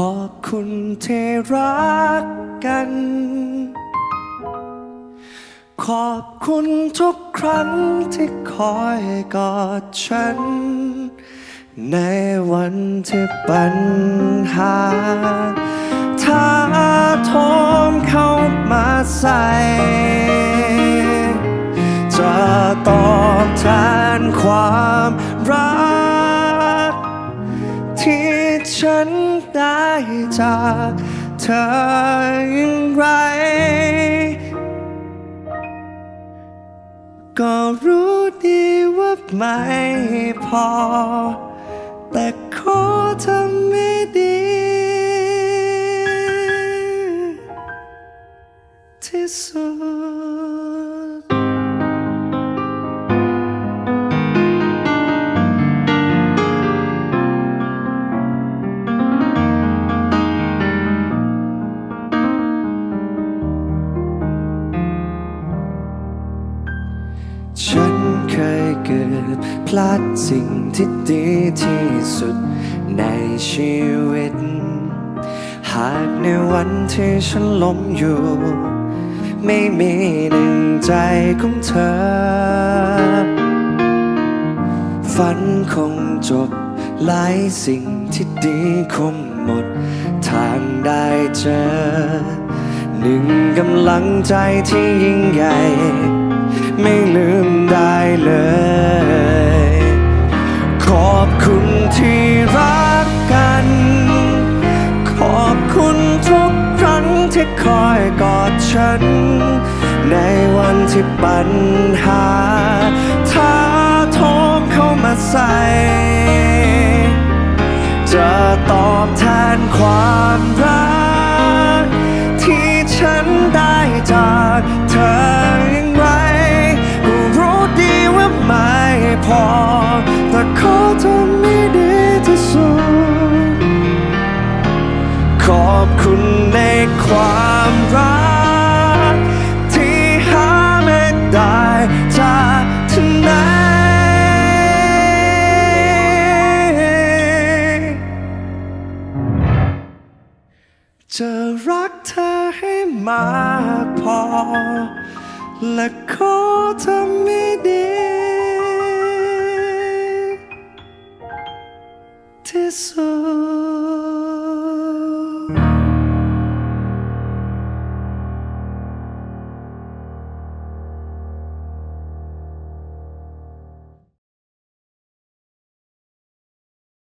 ขอบคุณที่รักกัน ขอบคุณทุกครั้งที่คอยกอดฉัน ในวันที่ปัญหาถ้าโทมเข้ามาใส่จะตอบแทนความรักที่ ฉันได้จากเธออย่างไร ก็รู้ดีว่าไม่พอ แต่ขอทำไม่ดี ที่สุด ฉันเคยเกิดพลาดสิ่งที่ดีที่สุดในชีวิต หากในวันที่ฉันล้มอยู่ ไม่มีหนึ่งใจของเธอ ฝันคงจบหลายสิ่งที่ดีคงหมด ทางได้เจอ หนึ่งกำลังใจที่ยิ่งใหญ่ ไม่ลืมได้เลย ขอบคุณที่รักกัน ขอบคุณทุกครั้งที่คอยกอดฉัน ในวันที่ปัญหาท้าทมเข้ามาใส่จะตอบแทนความรัก อบคุณในความรัก ที่หาไม่ได้จากที่ไหนจะรักเธอให้มากพอ และขอทำให้ดี ที่สุด